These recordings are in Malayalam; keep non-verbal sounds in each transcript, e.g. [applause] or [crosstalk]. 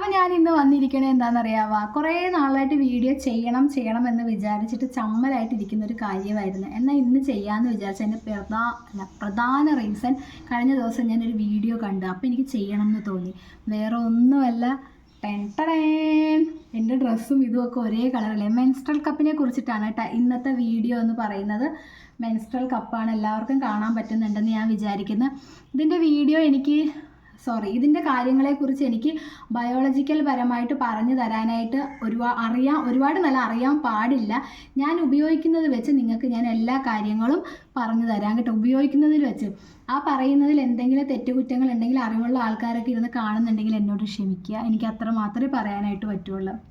അപ്പം ഞാൻ ഇന്ന് വന്നിരിക്കണേ എന്താണെന്നറിയാവാ? കുറേ നാളായിട്ട് വീഡിയോ ചെയ്യണം ചെയ്യണം എന്ന് വിചാരിച്ചിട്ട് ചമ്മലായിട്ടിരിക്കുന്ന ഒരു കാര്യമായിരുന്നു. എന്നാൽ ഇന്ന് ചെയ്യാമെന്ന് വിചാരിച്ചതിന്റെ പ്രധാ അല്ല, പ്രധാന റീസൺ കഴിഞ്ഞ ദിവസം ഞാൻ ഒരു വീഡിയോ കണ്ടു. അപ്പോൾ എനിക്ക് ചെയ്യണം എന്ന് തോന്നി. വേറെ ഒന്നുമല്ല. ടെൻടടേൻ എന്റെ ഡ്രസ്സും ഇതുമൊക്കെ ഒരേ കളറല്ലേ മെൻസ്ട്രൽ കപ്പിനെ കുറിച്ചിട്ടാണ് കേട്ടോ ഇന്നത്തെ വീഡിയോ എന്ന് പറയുന്നത്. മെൻസ്ട്രൽ കപ്പാണ് എല്ലാവർക്കും കാണാൻ പറ്റുന്നുണ്ടെന്ന് ഞാൻ വിചാരിക്കുന്നു. ഇതിന്റെ വീഡിയോ എനിക്ക് സോറി ഇതിന്റെ കാര്യങ്ങളെക്കുറിച്ച് എനിക്ക് ബയോളജിക്കൽ പരമായിട്ട് പറഞ്ഞു തരാനായിട്ട് ഒരുപാട് അറിയാൻ ഒരുപാട് നല്ല അറിയാൻ പാടില്ല. ഞാൻ ഉപയോഗിക്കുന്നത് വെച്ച് നിങ്ങൾക്ക് ഞാൻ എല്ലാ കാര്യങ്ങളും പറഞ്ഞു തരാം കേട്ടോ. ഉപയോഗിക്കുന്നതിൽ വെച്ച്. ആ പറയുന്നതിൽ എന്തെങ്കിലും തെറ്റുകുറ്റങ്ങൾ ഉണ്ടെങ്കിൽ അറിവുള്ള ആൾക്കാരൊക്കെ ഇരുന്ന് കാണുന്നുണ്ടെങ്കിൽ എന്നോട് ക്ഷമിക്കുക. എനിക്ക് അത്ര മാത്രമേ പറയാനായിട്ട് പറ്റുള്ളൂ.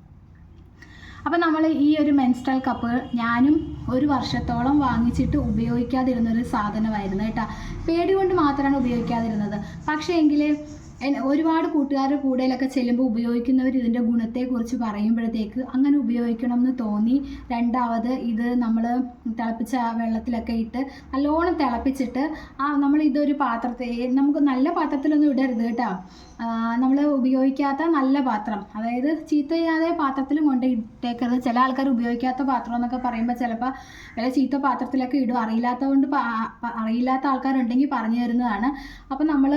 അപ്പം നമ്മൾ ഈ ഒരു മെൻസ്ട്രൽ കപ്പ് ഞാനും ഒരു വർഷത്തോളം വാങ്ങിച്ചിട്ട് ഉപയോഗിക്കാതിരുന്നൊരു സാധനമായിരുന്നു കേട്ടോ. പേടി കൊണ്ട് മാത്രമാണ് ഉപയോഗിക്കാതിരുന്നത്. പക്ഷേ എങ്കിൽ ഒരുപാട് കൂട്ടുകാരുടെ കൂടെയൊക്കെ ചെല്ലുമ്പോൾ ഉപയോഗിക്കുന്നവർ ഇതിന്റെ ഗുണത്തെക്കുറിച്ച് പറയുമ്പോഴത്തേക്ക് അങ്ങനെ ഉപയോഗിക്കണം എന്ന് തോന്നി. രണ്ടാമത് ഇത് നമ്മൾ തിളപ്പിച്ച വെള്ളത്തിലൊക്കെ ഇട്ട് നല്ലോണം തിളപ്പിച്ചിട്ട് ആ നമ്മൾ ഇതൊരു പാത്രത്തെ നമുക്ക് നല്ല പാത്രത്തിലൊന്നും ഇടരുത് കേട്ടോ. നമ്മൾ ഉപയോഗിക്കാത്ത നല്ല പാത്രം അതായത് ചീത്ത ചെയ്യാതെ പാത്രത്തിലും കൊണ്ട് ഇട്ടേക്കരുത്. ചില ആൾക്കാർ ഉപയോഗിക്കാത്ത പാത്രം എന്നൊക്കെ പറയുമ്പോൾ ചിലപ്പോൾ വില ചീത്ത പാത്രത്തിലൊക്കെ ഇടും. അറിയില്ലാത്തതുകൊണ്ട് അറിയില്ലാത്ത ആൾക്കാരുണ്ടെങ്കിൽ പറഞ്ഞു തരുന്നതാണ്. അപ്പം നമ്മൾ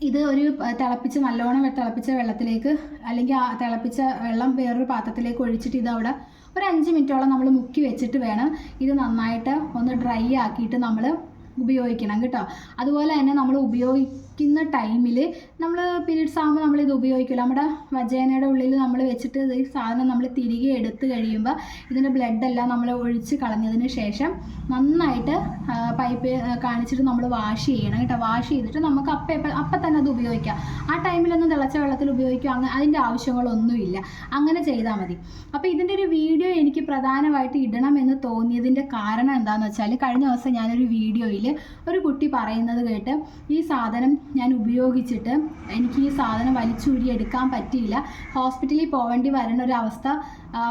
ഇത് ഒരു തിളപ്പിച്ച് നല്ലോണം തിളപ്പിച്ച വെള്ളത്തിലേക്ക് അല്ലെങ്കിൽ ആ തിളപ്പിച്ച വെള്ളം വേറൊരു പാത്രത്തിലേക്ക് ഒഴിച്ചിട്ട് ഇത് അവിടെ ഒരു അഞ്ച് മിനിറ്റോളം നമ്മൾ മുക്കി വെച്ചിട്ട് വേണം ഇത് നന്നായിട്ട് ഒന്ന് ഡ്രൈ ആക്കിയിട്ട് നമ്മൾ ഉപയോഗിക്കണം കേട്ടോ. അതുപോലെ തന്നെ നമ്മൾ ഉപയോഗിക്കുന്ന ടൈമിൽ നമ്മൾ പീരീഡ്സ് ആകുമ്പോൾ ഇത് ഉപയോഗിക്കില്ല നമ്മുടെ വജേനയുടെ ഉള്ളിൽ നമ്മൾ വെച്ചിട്ട് ഈ സാധനം നമ്മൾ തിരികെ എടുത്തു കഴിയുമ്പോൾ ഇതിന്റെ ബ്ലഡെല്ലാം നമ്മൾ ഒഴിച്ച് കളഞ്ഞതിന് ശേഷം നന്നായിട്ട് പൈപ്പ് കാണിച്ചിട്ട് നമ്മൾ വാഷ് ചെയ്യണം കേട്ടോ. വാഷ് ചെയ്തിട്ട് നമുക്ക് അപ്പം എപ്പോൾ അപ്പം തന്നെ അത് ഉപയോഗിക്കാം. ആ ടൈമിലൊന്നും തിളച്ച വെള്ളത്തിൽ ഉപയോഗിക്കുക അങ്ങനെ അതിന്റെ ആവശ്യങ്ങളൊന്നുമില്ല. അങ്ങനെ ചെയ്താൽ മതി. അപ്പോൾ ഇതിന്റെ ഒരു വീഡിയോ എനിക്ക് പ്രധാനമായിട്ട് ഇടണമെന്ന് തോന്നിയതിന്റെ കാരണം എന്താണെന്ന് വെച്ചാൽ കഴിഞ്ഞ ദിവസം ഞാനൊരു വീഡിയോയിൽ ഒരു കുട്ടി പറയുന്നത് കേട്ട് ഈ സാധനം ഞാൻ ഉപയോഗിച്ചിട്ട് എനിക്ക് ഈ സാധനം വലിച്ചൂരി എടുക്കാൻ പറ്റിയില്ല. ഹോസ്പിറ്റലിൽ പോകേണ്ടി വരുന്ന ഒരു അവസ്ഥ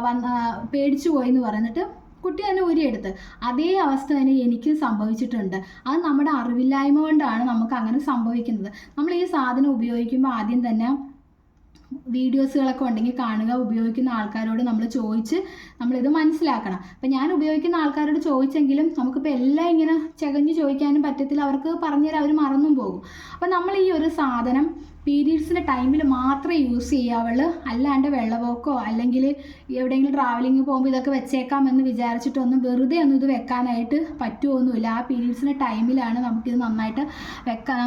വന്ന് പേടിച്ചു പോയി എന്ന് പറഞ്ഞിട്ട് കുട്ടി തന്നെ ഊരിയെടുത്ത്. അതേ അവസ്ഥ തന്നെ എനിക്കും സംഭവിച്ചിട്ടുണ്ട്. അത് നമ്മുടെ അറിവില്ലായ്മ കൊണ്ടാണ് നമുക്ക് അങ്ങനെ സംഭവിക്കുന്നത്. നമ്മൾ ഈ സാധനം ഉപയോഗിക്കുമ്പോൾ ആദ്യം തന്നെ വീഡിയോസുകളൊക്കെ ഉണ്ടെങ്കിൽ കാണുക ഉപയോഗിക്കുന്ന ആൾക്കാരോട് നമ്മൾ ചോദിച്ച് നമ്മളിത് മനസ്സിലാക്കണം. അപ്പം ഞാൻ ഉപയോഗിക്കുന്ന ആൾക്കാരോട് ചോദിച്ചെങ്കിലും നമുക്കിപ്പോൾ എല്ലാം ഇങ്ങനെ ചകഞ്ഞ് ചോദിക്കാനും പറ്റത്തില്ല. അവർക്ക് പറഞ്ഞുതരാൻ അവർ മറന്നും പോകും. അപ്പം നമ്മൾ ഈ ഒരു സാധനം പീരീഡ്സിന്റെ ടൈമിൽ മാത്രമേ യൂസ് ചെയ്യാവുള്ളൂ. അല്ലാണ്ട് വെള്ളപോക്കോ അല്ലെങ്കിൽ എവിടെയെങ്കിലും ട്രാവലിംഗ് പോകുമ്പോൾ ഇതൊക്കെ വെച്ചേക്കാമെന്ന് വിചാരിച്ചിട്ടൊന്നും വെറുതെ ഒന്നും ഇത് വെക്കാനായിട്ട് പറ്റുമൊന്നുമില്ല ആ പീരീഡ്സിന്റെ ടൈമിലാണ് നമുക്കിത് നന്നായിട്ട് വെക്കാൻ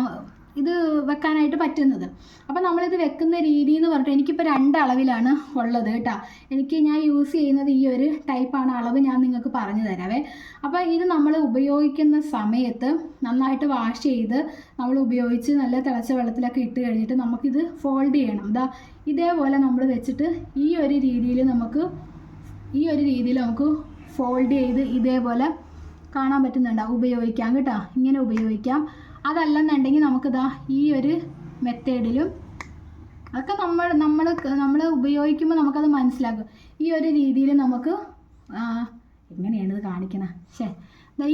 ഇത് വെക്കാനായിട്ട് പറ്റുന്നത്. അപ്പോൾ നമ്മളിത് വെക്കുന്ന രീതി എന്ന് പറഞ്ഞിട്ട് എനിക്കിപ്പോൾ രണ്ട് അളവിലാണ് ഉള്ളത് കേട്ടോ. എനിക്ക് ഞാൻ യൂസ് ചെയ്യുന്നത് ഈ ഒരു ടൈപ്പാണ് അളവ് ഞാൻ നിങ്ങൾക്ക് പറഞ്ഞു തരാവേ. അപ്പോൾ ഇത് നമ്മൾ ഉപയോഗിക്കുന്ന സമയത്ത് നന്നായിട്ട് വാഷ് ചെയ്ത് നമ്മൾ ഉപയോഗിച്ച് നല്ല തിളച്ച വെള്ളത്തിലൊക്കെ ഇട്ട് കഴിഞ്ഞിട്ട് നമുക്കിത് ഫോൾഡ് ചെയ്യണം. ഇതാ ഇതേപോലെ നമ്മൾ വെച്ചിട്ട് ഈ ഒരു രീതിയിൽ നമുക്ക് ഈ ഒരു രീതിയിൽ നമുക്ക് ഫോൾഡ് ചെയ്ത് ഇതേപോലെ കാണാൻ പറ്റുന്നുണ്ടാവും ഉപയോഗിക്കാം കേട്ടോ. ഇങ്ങനെ ഉപയോഗിക്കാം. അതല്ലെന്നുണ്ടെങ്കിൽ നമുക്കിതാ ഈ ഒരു മെത്തേഡിലും അതൊക്കെ നമ്മൾ നമ്മൾ നമ്മൾ ഉപയോഗിക്കുമ്പോൾ നമുക്കത് മനസ്സിലാക്കും. ഈ ഒരു രീതിയിൽ നമുക്ക് എങ്ങനെയാണ് ഇത് കാണിക്കുന്നത് ശേ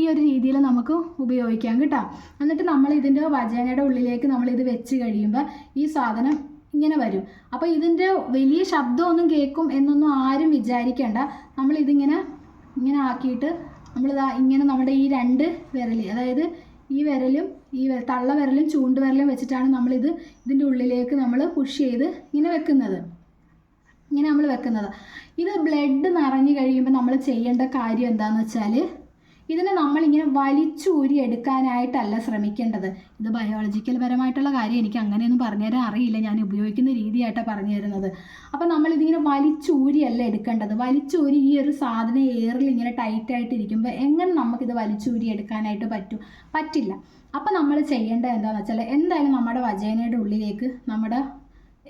ഈ ഒരു രീതിയിൽ നമുക്ക് ഉപയോഗിക്കാം കേട്ടോ. എന്നിട്ട് നമ്മൾ ഇതിന്റെ വചനയുടെ ഉള്ളിലേക്ക് നമ്മൾ ഇത് വെച്ച് കഴിയുമ്പോൾ ഈ സാധനം ഇങ്ങനെ വരും. അപ്പോൾ ഇതിന്റെ വലിയ ശബ്ദമൊന്നും കേൾക്കും എന്നൊന്നും ആരും വിചാരിക്കേണ്ട. നമ്മളിതിങ്ങനെ ഇങ്ങനെ ആക്കിയിട്ട് നമ്മളിതാ ഇങ്ങനെ നമ്മുടെ ഈ രണ്ട് വിരൽ അതായത് ഈ വിരലും ഈ തള്ള വിരലും ചൂണ്ട് വിരലും വെച്ചിട്ടാണ് നമ്മളിത് ഇതിന്റെ ഉള്ളിലേക്ക് നമ്മൾ പുഷ് ചെയ്ത് ഇങ്ങനെ വെക്കുന്നത്. ഇങ്ങനെ നമ്മൾ വെക്കുന്നത്. ഇത് ബ്ലഡ് നിറഞ്ഞു കഴിയുമ്പോൾ നമ്മൾ ചെയ്യേണ്ട കാര്യം എന്താണെന്ന് വെച്ചാൽ ഇതിനെ നമ്മളിങ്ങനെ വലിച്ചൂരി എടുക്കാനായിട്ടല്ല ശ്രമിക്കേണ്ടത്. ഇത് ബയോളജിക്കൽ പരമായിട്ടുള്ള കാര്യം. എനിക്ക് അങ്ങനെയൊന്നും പറഞ്ഞുതരാൻ അറിയില്ല. ഞാൻ ഉപയോഗിക്കുന്ന രീതിയായിട്ടാണ് പറഞ്ഞു തരുന്നത് അപ്പം നമ്മളിതിങ്ങനെ വലിച്ചൂരിയല്ല എടുക്കേണ്ടത്. വലിച്ചൂരി ഈ ഒരു സാധനം എയറിൽ ഇങ്ങനെ ടൈറ്റായിട്ട് ഇരിക്കുമ്പോൾ എങ്ങനെ നമുക്കിത് വലിച്ചൂരി എടുക്കാനായിട്ട് പറ്റും? പറ്റില്ല. അപ്പം നമ്മൾ ചെയ്യേണ്ടത് എന്താണെന്ന് വെച്ചാൽ എന്തായാലും നമ്മുടെ വജേനയുടെ ഉള്ളിലേക്ക് നമ്മുടെ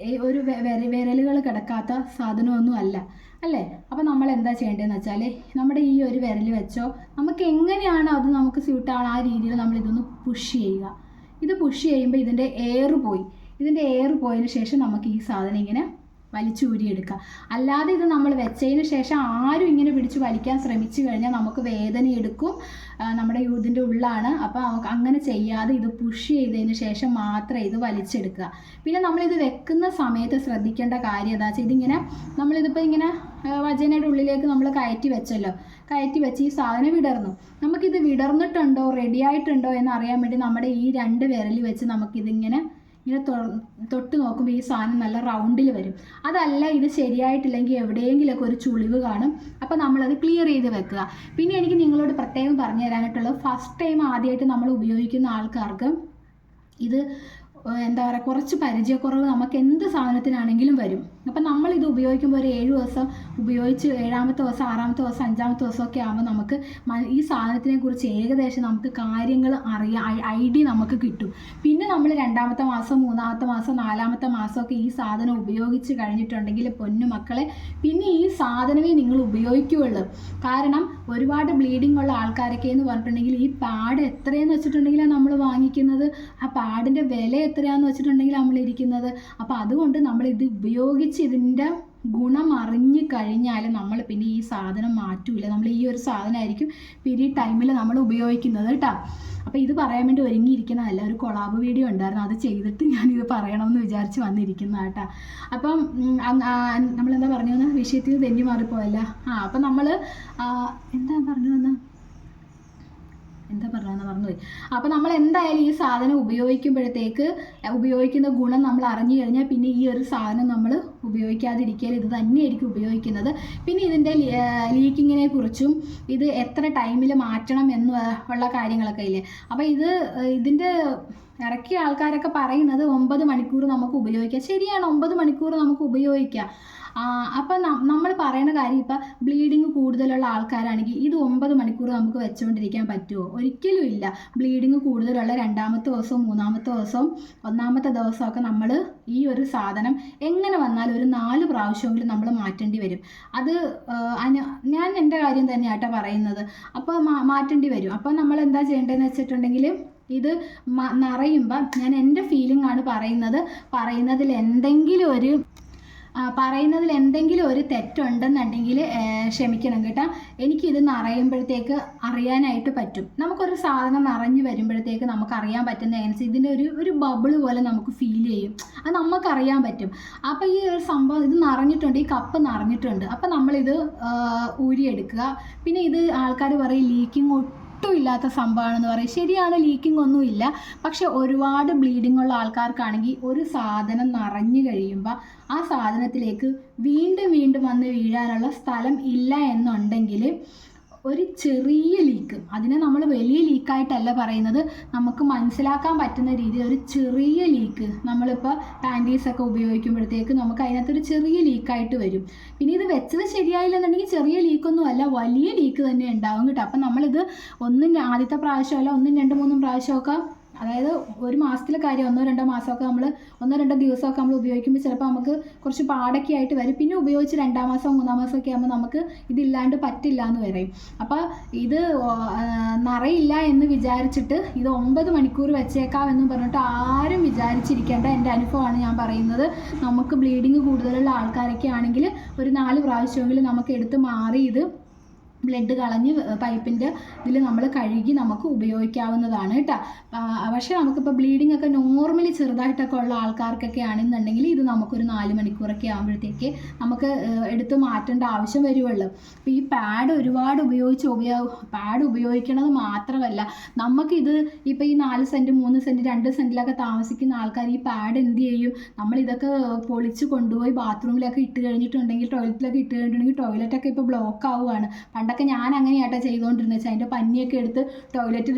ഒരു വിര വിരലുകൾ കിടക്കാത്ത സാധനമൊന്നും അല്ല. അല്ലേ? അപ്പോൾ നമ്മൾ എന്താ ചെയ്യേണ്ടതെന്ന് വെച്ചാൽ നമ്മുടെ ഈ ഒരു വിരൽ വെച്ചോ നമുക്ക് എങ്ങനെയാണോ അത് നമുക്ക് സ്യൂട്ടാണ് ആ രീതിയിൽ നമ്മൾ ഇതൊന്ന് പുഷ് ചെയ്യുക. ഇത് പുഷ് ചെയ്യുമ്പോൾ ഇതിന്റെ എയർ പോയി. ഇതിന്റെ എയർ പോയതിന് ശേഷം നമുക്ക് ഈ സാധനം ഇങ്ങനെ വലിച്ചൂരിയെടുക്കുക. അല്ലാതെ ഇത് നമ്മൾ വെച്ചതിന് ശേഷം ആരും ഇങ്ങനെ പിടിച്ച് വലിക്കാൻ ശ്രമിച്ചു കഴിഞ്ഞാൽ നമുക്ക് വേദന എടുക്കും നമ്മുടെ യൂത്തിന്റെ ഉള്ളാണ്. അപ്പോൾ അങ്ങനെ ചെയ്യാതെ ഇത് പുഷ് ചെയ്തതിന് ശേഷം മാത്രമേ ഇത് വലിച്ചെടുക്കുക. പിന്നെ നമ്മളിത് വെക്കുന്ന സമയത്ത് ശ്രദ്ധിക്കേണ്ട കാര്യം എന്താ വെച്ചാൽ ഇതിങ്ങനെ നമ്മളിതിപ്പോൾ ഇങ്ങനെ വചനയുടെ ഉള്ളിലേക്ക് നമ്മൾ കയറ്റി വെച്ചല്ലോ. കയറ്റി വെച്ച് ഈ സാധനം വിടർന്നു. നമുക്കിത് വിടർന്നിട്ടുണ്ടോ? റെഡി ആയിട്ടുണ്ടോ എന്ന് അറിയാൻ വേണ്ടി നമ്മുടെ ഈ രണ്ട് വിരൽ വെച്ച് നമുക്കിതിങ്ങനെ ഇങ്ങനെ തൊട്ട് നോക്കുമ്പോൾ ഈ സാധനം നല്ല റൗണ്ടിൽ വരും. അതല്ല ഇത് ശരിയായിട്ടില്ലെങ്കിൽ എവിടെയെങ്കിലുമൊക്കെ ഒരു ചുളിവ് കാണും. അപ്പോൾ നമ്മളത് ക്ലിയർ ചെയ്ത് വെക്കുക. പിന്നെ എനിക്ക് നിങ്ങളോട് പ്രത്യേകം പറഞ്ഞു തരാനായിട്ടുള്ളത് ഫസ്റ്റ് ടൈം ആദ്യമായിട്ട് നമ്മൾ ഉപയോഗിക്കുന്ന ആൾക്കാർക്ക് ഇത് എന്താ പറയുക കുറച്ച് പരിചയക്കുറവ് നമുക്ക് എന്ത് സാധനത്തിനാണെങ്കിലും വരും. അപ്പം നമ്മൾ ഇത് ഉപയോഗിക്കുമ്പോൾ ഒരു ഏഴ് ദിവസം ഉപയോഗിച്ച് ഏഴാമത്തെ ദിവസം ആറാമത്തെ ദിവസം അഞ്ചാമത്തെ ദിവസമൊക്കെ ആകുമ്പോൾ നമുക്ക് ഈ സാധനത്തിനെ കുറിച്ച് ഏകദേശം നമുക്ക് കാര്യങ്ങൾ അറിയാം ഐഡിയ നമുക്ക് കിട്ടും. പിന്നെ നമ്മൾ രണ്ടാമത്തെ മാസം മൂന്നാമത്തെ മാസം നാലാമത്തെ മാസമൊക്കെ ഈ സാധനം ഉപയോഗിച്ച് കഴിഞ്ഞിട്ടുണ്ടെങ്കിൽ പൊന്നു മക്കളെ പിന്നെ ഈ സാധനമേ നിങ്ങൾ ഉപയോഗിക്കുകയുള്ളൂ കാരണം ഒരുപാട് ബ്ലീഡിംഗ് ഉള്ള ആൾക്കാരൊക്കെ എന്ന് പറഞ്ഞിട്ടുണ്ടെങ്കിൽ ഈ പാഡ് എത്രയെന്ന് വെച്ചിട്ടുണ്ടെങ്കിലാണ് നമ്മൾ വാങ്ങിക്കുന്നത്? ആ പാഡിന്റെ വില എത്രയാന്ന് വെച്ചിട്ടുണ്ടെങ്കിൽ നമ്മൾ ഇരിക്കുന്നത്. അപ്പോൾ അതുകൊണ്ട് നമ്മൾ ഇത് ഉപയോഗിച്ച് ഇതിന്റെ ഗുണം അറിഞ്ഞു കഴിഞ്ഞാൽ നമ്മൾ പിന്നെ ഈ സാധനം മാറ്റൂല. നമ്മൾ ഈ ഒരു സാധനമായിരിക്കും പീരീഡ് ടൈമിൽ നമ്മൾ ഉപയോഗിക്കുന്നത് കേട്ടോ. അപ്പോൾ ഇത് പറയാൻ വേണ്ടി ഒരുങ്ങിയിരിക്കുന്നതല്ല ഒരു കൊളാബ് വീഡിയോ ഉണ്ടായിരുന്നു. അത് ചെയ്തിട്ട് ഞാനിത് പറയണമെന്ന് വിചാരിച്ച് വന്നിരിക്കുന്ന കേട്ടോ. അപ്പം നമ്മളെന്താ പറഞ്ഞു വന്ന വിഷയത്തിൽ തെന്നി മാറിപ്പോയല്ല ആ അപ്പം നമ്മൾ എന്താ പറഞ്ഞു വന്ന എന്താ പറഞ്ഞതെന്ന് മറന്നുപോയി. അപ്പോൾ നമ്മൾ എന്തായാലും ഈ സാധനം ഉപയോഗിക്കുമ്പോഴത്തേക്ക് ഉപയോഗിക്കുന്ന ഗുണം നമ്മൾ അറിഞ്ഞു കഴിഞ്ഞാൽ പിന്നെ ഈ ഒരു സാധനം നമ്മൾ ഉപയോഗിക്കാതിരിക്കാൻ ഇത് തന്നെയായിരിക്കും ഉപയോഗിക്കുന്നത്. പിന്നെ ഇതിന്റെ ലീക്കിങ്ങിനെ കുറിച്ചും ഇത് എത്ര ടൈമിൽ മാറ്റണം എന്ന് ഉള്ള കാര്യങ്ങളൊക്കെ ഇല്ലേ? അപ്പോൾ ഇത് ഇതിന്റെ ഇറക്കിയ ആൾക്കാരൊക്കെ പറയുന്നത് ഒമ്പത് മണിക്കൂർ നമുക്ക് ഉപയോഗിക്കാം. ശരിയാണ് ഒമ്പത് മണിക്കൂർ നമുക്ക് ഉപയോഗിക്കാം. അപ്പം നമ്മൾ പറയുന്ന കാര്യം ഇപ്പം ബ്ലീഡിങ് കൂടുതലുള്ള ആൾക്കാരാണെങ്കിൽ ഇത് ഒമ്പത് മണിക്കൂർ നമുക്ക് വെച്ചുകൊണ്ടിരിക്കാൻ പറ്റുമോ? ഒരിക്കലും ഇല്ല. ബ്ലീഡിങ് കൂടുതലുള്ള രണ്ടാമത്തെ ദിവസവും മൂന്നാമത്തെ ദിവസവും ഒന്നാമത്തെ ദിവസമൊക്കെ നമ്മൾ ഈ ഒരു സാധനം എങ്ങനെ വന്നാലും ഒരു നാല് പ്രാവശ്യമെങ്കിലും നമ്മൾ മാറ്റേണ്ടി വരും. അത് ഞാൻ എന്റെ കാര്യം തന്നെയാട്ടോ പറയുന്നത്. അപ്പോൾ മാറ്റേണ്ടി വരും. അപ്പോൾ നമ്മൾ എന്താ ചെയ്യേണ്ടതെന്ന് വെച്ചിട്ടുണ്ടെങ്കിൽ ഇത് നിറയുമ്പം ഞാൻ എന്റെ ഫീലിംഗ് ആണ് പറയുന്നത്. പറയുന്നതിൽ എന്തെങ്കിലും ഒരു പറയുന്നതിൽ എന്തെങ്കിലും ഒരു തെറ്റുണ്ടെന്നുണ്ടെങ്കിൽ ക്ഷമിക്കണം കേട്ടോ. എനിക്കിത് നിറയുമ്പോഴത്തേക്ക് അറിയാനായിട്ട് പറ്റും. നമുക്കൊരു സാധനം നിറഞ്ഞു വരുമ്പോഴത്തേക്ക് നമുക്ക് അറിയാൻ പറ്റുന്ന അനുസരിച്ച് ഇതിന്റെ ഒരു ഒരു ബബിൾ പോലെ നമുക്ക് ഫീൽ ചെയ്യും. അത് നമുക്കറിയാൻ പറ്റും. അപ്പോൾ ഈ ഒരു സംഭവം ഇത് നിറഞ്ഞിട്ടുണ്ട് ഈ കപ്പ് നിറഞ്ഞിട്ടുണ്ട്. അപ്പോൾ നമ്മളിത് ഊരിയെടുക്കുക. പിന്നെ ഇത് ആൾക്കാർ പറയും ലീക്കിംഗ് ഒട്ടും ഇല്ലാത്ത സംഭവമാണെന്ന് പറയും. ശരിയാണ് ലീക്കിംഗ് ഒന്നുമില്ല. പക്ഷെ ഒരുപാട് ബ്ലീഡിംഗ് ഉള്ള ആൾക്കാർക്കാണെങ്കിൽ ഒരു സാധനം നിറഞ്ഞു കഴിയുമ്പോൾ ആ സാധനത്തിലേക്ക് വീണ്ടും വീണ്ടും വന്ന് വീഴാനുള്ള സ്ഥലം ഇല്ല എന്നുണ്ടെങ്കിൽ ഒരു ചെറിയ ലീക്ക് അതിനെ നമ്മൾ വലിയ ലീക്കായിട്ടല്ല പറയുന്നത്. നമുക്ക് മനസ്സിലാക്കാൻ പറ്റുന്ന രീതിയിൽ ഒരു ചെറിയ ലീക്ക് നമ്മളിപ്പോൾ പാന്റീസൊക്കെ ഉപയോഗിക്കുമ്പോഴത്തേക്ക് നമുക്ക് അതിനകത്തൊരു ചെറിയ ലീക്കായിട്ട് വരും. പിന്നെ ഇത് വെച്ചത് ശരിയായില്ലെന്നുണ്ടെങ്കിൽ ചെറിയ ലീക്കൊന്നും അല്ല വലിയ ലീക്ക് തന്നെ ഉണ്ടാവും കേട്ടോ. അപ്പം നമ്മളിത് ഒന്നും ആദ്യത്തെ പ്രാവശ്യമല്ല ഒന്നും രണ്ട് മൂന്നും പ്രാവശ്യമൊക്കെ അതായത് ഒരു മാസത്തിലെ കാര്യം ഒന്നോ രണ്ടോ മാസമൊക്കെ നമ്മൾ ഒന്നോ രണ്ടോ ദിവസമൊക്കെ നമ്മൾ ഉപയോഗിക്കുമ്പോൾ ചിലപ്പോൾ നമുക്ക് കുറച്ച് പാടൊക്കെ ആയിട്ട് വരും. പിന്നെ ഉപയോഗിച്ച് രണ്ടാം മാസം മൂന്നാം മാസം ഒക്കെ ആകുമ്പോൾ നമുക്ക് ഇതില്ലാണ്ട് പറ്റില്ല എന്ന് പറയും. അപ്പോൾ ഇത് നിറയില്ല എന്ന് വിചാരിച്ചിട്ട് ഇത് ഒമ്പത് മണിക്കൂർ വെച്ചേക്കാം എന്ന് പറഞ്ഞിട്ട് ആരും വിചാരിച്ചിരിക്കേണ്ട എന്റെ അനുഭവമാണ് ഞാൻ പറയുന്നത്. നമുക്ക് ബ്ലീഡിങ് കൂടുതലുള്ള ആൾക്കാരൊക്കെ ആണെങ്കിൽ ഒരു നാല് പ്രാവശ്യമെങ്കിലും നമുക്ക് എടുത്ത് മാറി ഇത് ബ്ലഡ് കളഞ്ഞ് പൈപ്പിന്റെ ഇതിൽ നമ്മൾ കഴുകി നമുക്ക് ഉപയോഗിക്കാവുന്നതാണ് കേട്ടോ. പക്ഷേ നമുക്കിപ്പോൾ ബ്ലീഡിംഗ് ഒക്കെ നോർമലി ചെറുതായിട്ടൊക്കെ ഉള്ള ആൾക്കാർക്കൊക്കെ ആണെന്നുണ്ടെങ്കിൽ ഇത് നമുക്കൊരു നാല് മണിക്കൂറൊക്കെ ആകുമ്പോഴത്തേക്ക് നമുക്ക് എടുത്ത് മാറ്റേണ്ട ആവശ്യം വരുവുള്ളൂ. അപ്പോൾ ഈ പാഡ് ഒരുപാട് ഉപയോഗിച്ച് ഉപയോഗ പാഡ് ഉപയോഗിക്കണത് മാത്രമല്ല നമുക്കിത് ഇപ്പോൾ ഈ നാല് സെന്റ് മൂന്ന് സെന്റ് രണ്ട് സെന്റിലൊക്കെ താമസിക്കുന്ന ആൾക്കാർ ഈ പാഡ് എന്ത് ചെയ്യും? നമ്മളിതൊക്കെ പൊളിച്ച് കൊണ്ടുപോയി ബാത്റൂമിലൊക്കെ ഇട്ട് കഴിഞ്ഞിട്ടുണ്ടെങ്കിൽ ടോയ്ലറ്റിലൊക്കെ ഇട്ട് കഴിഞ്ഞിട്ടുണ്ടെങ്കിൽ ടോയ്ലറ്റൊക്കെ ഇപ്പോൾ ബ്ലോക്ക് ആവുകയാണ് പണ്ടൊക്കെ ഞാൻ അങ്ങനെയാട്ടോ ചെയ്തുകൊണ്ടിരുന്നത് വെച്ചാൽ അതിന്റെ പഞ്ഞിയൊക്കെ എടുത്ത്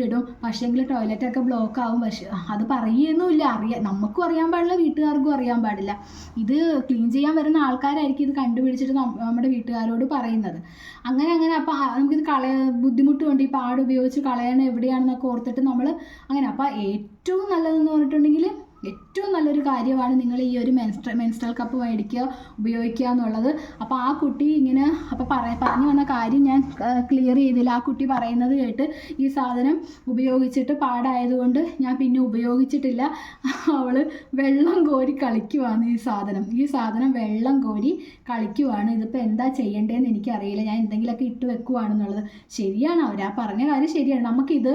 ഇടും. പക്ഷേങ്കിൽ ടോയ്ലറ്റൊക്കെ ബ്ലോക്ക് ആവും. പക്ഷേ അത് പറയുന്നുമില്ല. അറിയാം നമുക്കും അറിയാൻ പാടില്ല വീട്ടുകാർക്കും അറിയാൻ പാടില്ല. ഇത് ക്ലീൻ ചെയ്യാൻ വരുന്ന ആൾക്കാരായിരിക്കും ഇത് കണ്ടുപിടിച്ചിട്ട് നമ്മുടെ വീട്ടുകാരോട് പറയുന്നത്. അങ്ങനെ അങ്ങനെ അപ്പോൾ നമുക്കിത് കളയ ബുദ്ധിമുട്ട് കൊണ്ട് ഈ പാട് ഉപയോഗിച്ച് കളയണം എവിടെയാണെന്നൊക്കെ ഓർത്തിട്ട് നമ്മൾ അങ്ങനെ. അപ്പോൾ ഏറ്റവും നല്ലതെന്ന് പറഞ്ഞിട്ടുണ്ടെങ്കിൽ ഏറ്റവും നല്ലൊരു കാര്യമാണ് നിങ്ങൾ ഈ ഒരു മെൻസ്ട്ര മെൻസ്ട്രൽ കപ്പ് മേടിക്കുക ഉപയോഗിക്കുക എന്നുള്ളത്. അപ്പോൾ ആ കുട്ടി ഇങ്ങനെ അപ്പോൾ പറ പറഞ്ഞു വന്ന കാര്യം ഞാൻ ക്ലിയർ ചെയ്തില്ല. ആ കുട്ടി പറയുന്നത് കേട്ട് ഈ സാധനം ഉപയോഗിച്ചിട്ട് പാടായതുകൊണ്ട് ഞാൻ പിന്നെ ഉപയോഗിച്ചിട്ടില്ല. [laughs] അവൾ വെള്ളം കോരി കളിക്കുവാണ് ഈ സാധനം. ഈ സാധനം വെള്ളം കോരി കളിക്കുവാണ്. ഇതിപ്പോൾ എന്താ ചെയ്യേണ്ടതെന്ന് എനിക്കറിയില്ല. ഞാൻ എന്തെങ്കിലുമൊക്കെ ഇട്ട് വെക്കുവാണെന്നുള്ളത്. ശരിയാണ് അവർ ആ പറഞ്ഞ കാര്യം ശരിയാണ്. നമുക്കിത്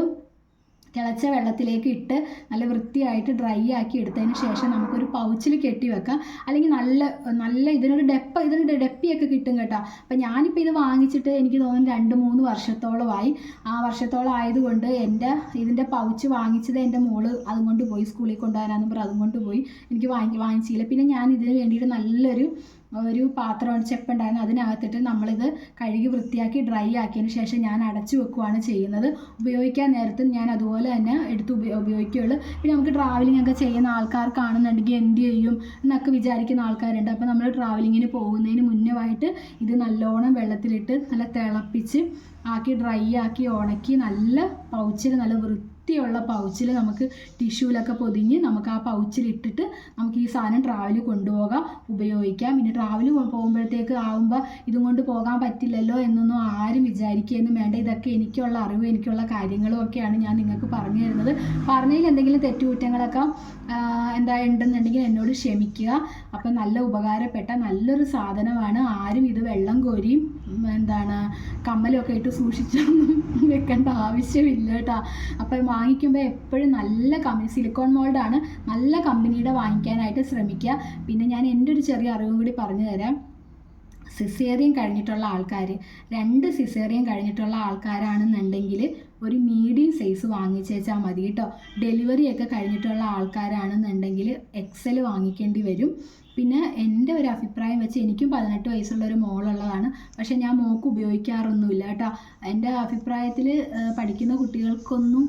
തിളച്ച വെള്ളത്തിലേക്ക് ഇട്ട് നല്ല വൃത്തിയായിട്ട് ഡ്രൈ ആക്കി എടുത്തതിന് ശേഷം നമുക്കൊരു പൗച്ചിൽ കെട്ടി വെക്കാം. അല്ലെങ്കിൽ നല്ല നല്ല ഇതിനൊരു ഡെപ്പ ഇതിന് ഡെപ്പിയൊക്കെ കിട്ടും കേട്ടോ. അപ്പം ഞാനിപ്പോൾ ഇത് വാങ്ങിച്ചിട്ട് എനിക്ക് തോന്നുന്നു രണ്ട് മൂന്ന് വർഷത്തോളമായി. ആ വർഷത്തോളം ആയതുകൊണ്ട് എന്റെ ഇതിന്റെ പൗച്ച് വാങ്ങിച്ചത് എന്റെ മോൾ അതും കൊണ്ട് പോയി സ്കൂളിൽ കൊണ്ടുപോകാനാന്ന് പറഞ്ഞു അതും കൊണ്ട് പോയി എനിക്ക് വാങ്ങി വാങ്ങിച്ചില്ല. പിന്നെ ഞാൻ ഇതിന് വേണ്ടിയിട്ട് നല്ലൊരു ഒരു പാത്രം ചെപ്പുണ്ടായിരുന്നു. അതിനകത്തിട്ട് നമ്മളിത് കഴുകി വൃത്തിയാക്കി ഡ്രൈ ആക്കിയതിന് ശേഷം ഞാൻ അടച്ചു വെക്കുകയാണ് ചെയ്യുന്നത്. ഉപയോഗിക്കാൻ നേരത്ത് ഞാൻ അതുപോലെ തന്നെ എടുത്ത് ഉപയോ ഉപയോഗിക്കുകയുള്ളൂ പിന്നെ നമുക്ക് ട്രാവലിംഗ് ഒക്കെ ചെയ്യുന്ന ആൾക്കാർക്കാണെന്നുണ്ടെങ്കിൽ എന്ത് ചെയ്യും എന്നൊക്കെ വിചാരിക്കുന്ന ആൾക്കാരുണ്ട്. അപ്പോൾ നമ്മൾ ട്രാവലിങ്ങിന് പോകുന്നതിന് മുന്നേവായിട്ട് ഇത് നല്ലോണം വെള്ളത്തിലിട്ട് നല്ല തിളപ്പിച്ച് ആക്കി ഡ്രൈ ആക്കി ഉണക്കി നല്ല പൗച്ചിൽ നല്ല വൃത്തിയുള്ള പൗച്ചിൽ നമുക്ക് ടിഷ്യൂലൊക്കെ പൊതിഞ്ഞ് നമുക്ക് ആ പൗച്ചിൽ ഇട്ടിട്ട് നമുക്ക് ഈ സാധനം ട്രാവൽ കൊണ്ടുപോകാം ഉപയോഗിക്കാം. പിന്നെ ട്രാവൽ പോകുമ്പോഴത്തേക്ക് ആകുമ്പോൾ ഇതും കൊണ്ട് പോകാൻ പറ്റില്ലല്ലോ എന്നൊന്നും ആരും വിചാരിക്കുകയൊന്നും വേണ്ട. ഇതൊക്കെ എനിക്കുള്ള അറിവ് എനിക്കുള്ള കാര്യങ്ങളും ഒക്കെയാണ് ഞാൻ നിങ്ങൾക്ക് പറഞ്ഞു തരുന്നത്. പറഞ്ഞതിൽ എന്തെങ്കിലും തെറ്റുകുറ്റങ്ങളൊക്കെ എന്താ ഉണ്ടെന്നുണ്ടെങ്കിൽ എന്നോട് ക്ഷമിക്കുക. അപ്പം നല്ല ഉപകാരപ്പെട്ട നല്ലൊരു സാധനമാണ്. ആരും ഇത് വെള്ളം കോരിയും എന്താണ് കമ്മലൊക്കെ ഇട്ട് സൂക്ഷിച്ചൊന്നും വെക്കേണ്ട ആവശ്യമില്ല കേട്ടോ. അപ്പം വാങ്ങിക്കുമ്പോൾ എപ്പോഴും നല്ല കമ്പനി സിലിക്കോൺ ആണ്. നല്ല കമ്പനിയുടെ വാങ്ങിക്കാനായിട്ട് ശ്രമിക്കുക. പിന്നെ ഞാൻ എന്റെ ഒരു ചെറിയ അറിവും കൂടി പറഞ്ഞു തരാം. സിസേറിയൻ കഴിഞ്ഞിട്ടുള്ള ആൾക്കാർ രണ്ട് സിസേറിയൻ കഴിഞ്ഞിട്ടുള്ള ആൾക്കാരാണെന്നുണ്ടെങ്കിൽ ഒരു മീഡിയം സൈസ് വാങ്ങിച്ചേച്ചാൽ മതി കേട്ടോ. ഡെലിവറി ഒക്കെ കഴിഞ്ഞിട്ടുള്ള ആൾക്കാരാണെന്നുണ്ടെങ്കിൽ എക്സൽ വാങ്ങിക്കേണ്ടി വരും. പിന്നെ എന്റെ ഒരു അഭിപ്രായം വെച്ച് എനിക്കും പതിനെട്ട് വയസ്സുള്ള ഒരു മോളുള്ളതാണ്. പക്ഷേ ഞാൻ മോക്ക് ഉപയോഗിക്കാറൊന്നുമില്ല കേട്ടോ. എന്റെ അഭിപ്രായത്തിൽ പഠിക്കുന്ന കുട്ടികൾക്കൊന്നും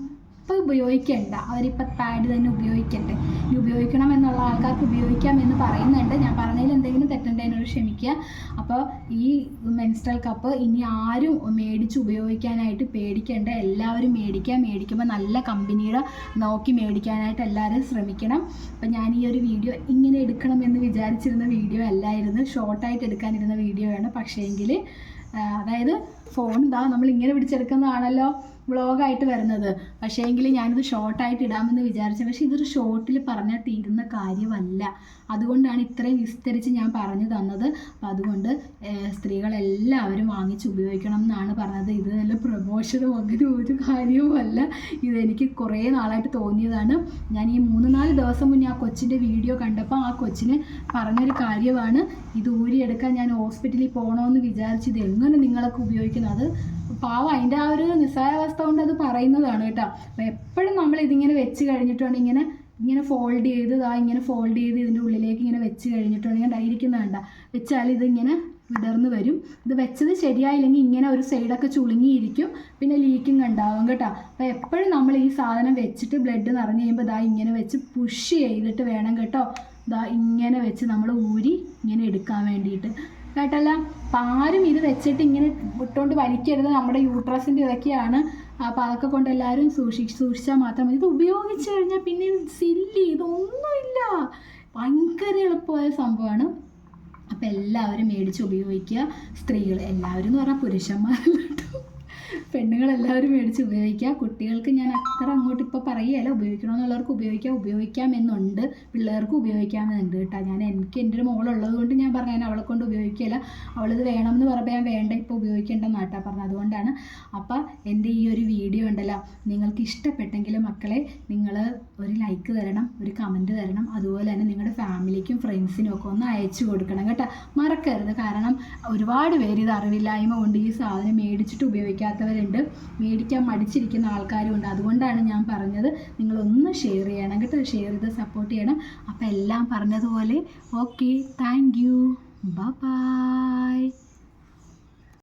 ഇപ്പോൾ ഉപയോഗിക്കണ്ട. അവരിപ്പം പാഡ് തന്നെ ഉപയോഗിക്കട്ടെ ഇനി ഉപയോഗിക്കണം എന്നുള്ള ആൾക്കാർക്ക് ഉപയോഗിക്കാം എന്ന് പറയുന്നുണ്ട്. ഞാൻ പറഞ്ഞതിൽ എന്തെങ്കിലും തെറ്റുണ്ടെങ്കിൽ എന്നോട് ക്ഷമിക്കുക. അപ്പോൾ ഈ മെൻസ്ട്രൽ കപ്പ് ഇനി ആരും മേടിച്ച് ഉപയോഗിക്കാനായിട്ട് പേടിക്കേണ്ട. എല്ലാവരും മേടിക്കുക. മേടിക്കുമ്പോൾ നല്ല കമ്പനിയുടെ നോക്കി മേടിക്കാനായിട്ട് എല്ലാവരും ശ്രമിക്കണം. അപ്പം ഞാൻ ഈ ഒരു വീഡിയോ ഇങ്ങനെ എടുക്കണം എന്ന് വിചാരിച്ചിരുന്ന വീഡിയോ അല്ലായിരുന്നു. ഷോർട്ടായിട്ട് എടുക്കാനിരുന്ന വീഡിയോ ആണ്. പക്ഷേങ്കിൽ അതായത് ഫോൺ ഇതാ നമ്മൾ ഇങ്ങനെ പിടിച്ചെടുക്കുന്നതാണല്ലോ. വ്ളോഗായിട്ട് വരുന്നത്. പക്ഷേ എങ്കിൽ ഞാനിത് ഷോർട്ടായിട്ട് ഇടാമെന്ന് വിചാരിച്ചു. പക്ഷേ ഇതൊരു ഷോർട്ടിൽ പറഞ്ഞാൽ തീരുന്ന കാര്യമല്ല. അതുകൊണ്ടാണ് ഇത്രയും വിസ്തരിച്ച് ഞാൻ പറഞ്ഞു തന്നത്. അപ്പം അതുകൊണ്ട് സ്ത്രീകളെല്ലാവരും വാങ്ങിച്ച് ഉപയോഗിക്കണം എന്നാണ് പറഞ്ഞത്. ഇത് നല്ല പ്രമോഷനും അങ്ങനെ ഒരു കാര്യവുമല്ല ഇതെനിക്ക് കുറേ നാളായിട്ട് തോന്നിയതാണ്. ഞാൻ ഈ മൂന്ന് നാല് ദിവസം മുന്നേ ആ കൊച്ചിന്റെ വീഡിയോ കണ്ടപ്പോൾ ആ കൊച്ചിന് പറഞ്ഞൊരു കാര്യമാണ്. ഇത് ഊരിയെടുക്കാൻ ഞാൻ ഹോസ്പിറ്റലിൽ പോകണമെന്ന് വിചാരിച്ച് ഇത് എങ്ങനെ നിങ്ങളൊക്കെ ഉപയോഗിക്കുന്നത്? പാവം അതിന്റെ ആ ഒരു നിസ്സാരാവസ്ഥ കൊണ്ട് അത് പറയുന്നതാണ് കേട്ടോ. അപ്പോൾ എപ്പോഴും നമ്മൾ ഇതിങ്ങനെ വെച്ച് കഴിഞ്ഞിട്ടുണ്ടെങ്കിൽ ഇങ്ങനെ ഇങ്ങനെ ഫോൾഡ് ചെയ്ത് ഇങ്ങനെ ഫോൾഡ് ചെയ്ത് ഇതിന്റെ ഉള്ളിലേക്ക് ഇങ്ങനെ വെച്ച് കഴിഞ്ഞിട്ടുണ്ടെങ്കിൽ ഇരിക്കുന്ന വേണ്ട വെച്ചാൽ ഇതിങ്ങനെ വിടർന്ന് വരും. ഇത് വെച്ചത് ശരിയായില്ലെങ്കിൽ ഇങ്ങനെ ഒരു സൈഡൊക്കെ ചുളുങ്ങിയിരിക്കും. പിന്നെ ലീക്കിങ് ഉണ്ടാവും കേട്ടോ. അപ്പോൾ എപ്പോഴും നമ്മൾ ഈ സാധനം വെച്ചിട്ട് ബ്ലഡ് നിറഞ്ഞു കഴിയുമ്പോൾ ഇതാ ഇങ്ങനെ വെച്ച് പുഷ് ചെയ്തിട്ട് വേണം കേട്ടോ. ഇതാ ഇങ്ങനെ വെച്ച് നമ്മൾ ഊരി ഇങ്ങനെ എടുക്കാൻ വേണ്ടിയിട്ട്. കേട്ടല്ല? ആരും ഇത് വെച്ചിട്ട് ഇങ്ങനെ ഇട്ടുകൊണ്ട് വലിക്കരുത്. നമ്മുടെ യൂട്രസിന്റെ ഇതൊക്കെയാണ് അപ്പോൾ അതൊക്കെ കൊണ്ട് എല്ലാവരും സൂക്ഷിച്ച് സൂക്ഷിച്ചാൽ മാത്രം മതി. ഇത് ഉപയോഗിച്ച് കഴിഞ്ഞാൽ പിന്നെ സില്ലി ഇതൊന്നുമില്ല. ഭയങ്കര എളുപ്പമായ സംഭവമാണ്. അപ്പോൾ എല്ലാവരും മേടിച്ച് ഉപയോഗിക്കുക. സ്ത്രീകൾ എല്ലാവരും എന്ന് പറഞ്ഞാൽ പുരുഷന്മാരല്ല പെണ്ണുങ്ങളെല്ലാവരും മേടിച്ച് ഉപയോഗിക്കുക കുട്ടികൾക്ക് ഞാൻ അത്ര അങ്ങോട്ട് ഇപ്പോൾ പറയുകയല്ല ഉപയോഗിക്കണമെന്നുള്ളവർക്ക് ഉപയോഗിക്കാം. ഉപയോഗിക്കാം എന്നുണ്ട് പിള്ളേർക്ക് ഉപയോഗിക്കാമെന്നുണ്ട് കേട്ടോ. ഞാൻ എനിക്ക് എന്റെ ഒരു മോളുള്ളത് കൊണ്ട് ഞാൻ പറഞ്ഞു ഞാൻ അവളെ കൊണ്ട് ഉപയോഗിക്കില്ല അവളിത് വേണമെന്ന് പറയുമ്പോൾ ഞാൻ വേണ്ട ഇപ്പോൾ ഉപയോഗിക്കേണ്ടെന്ന് കേട്ടോ പറഞ്ഞത്. അതുകൊണ്ടാണ് അപ്പോൾ എന്റെ ഈ ഒരു വീഡിയോ ഉണ്ടല്ലോ. നിങ്ങൾക്ക് ഇഷ്ടപ്പെട്ടെങ്കിൽ മക്കളെ നിങ്ങൾ ഒരു ലൈക്ക് തരണം ഒരു കമന്റ് തരണം. അതുപോലെ തന്നെ നിങ്ങളുടെ ഫാമിലിക്കും ഫ്രണ്ട്സിനും ഒക്കെ ഒന്ന് അയച്ചു കൊടുക്കണം കേട്ടോ. മറക്കരുത്. കാരണം ഒരുപാട് പേര് ഇത് അറിവില്ലായ്മ കൊണ്ട് ഈ സാധനം മേടിച്ചിട്ട് ഉപയോഗിക്കാത്തവരുണ്ട് മേടിക്കാൻ മടിച്ചിരിക്കുന്ന ആൾക്കാരും ഉണ്ട് അതുകൊണ്ടാണ് ഞാൻ പറഞ്ഞത് നിങ്ങളൊന്ന് ഷെയർ ചെയ്യണം കേട്ടോ. ഷെയർ ചെയ്ത് സപ്പോർട്ട് ചെയ്യണം. അപ്പോൾ എല്ലാം പറഞ്ഞതുപോലെ ഓക്കെ താങ്ക് യു ബൈ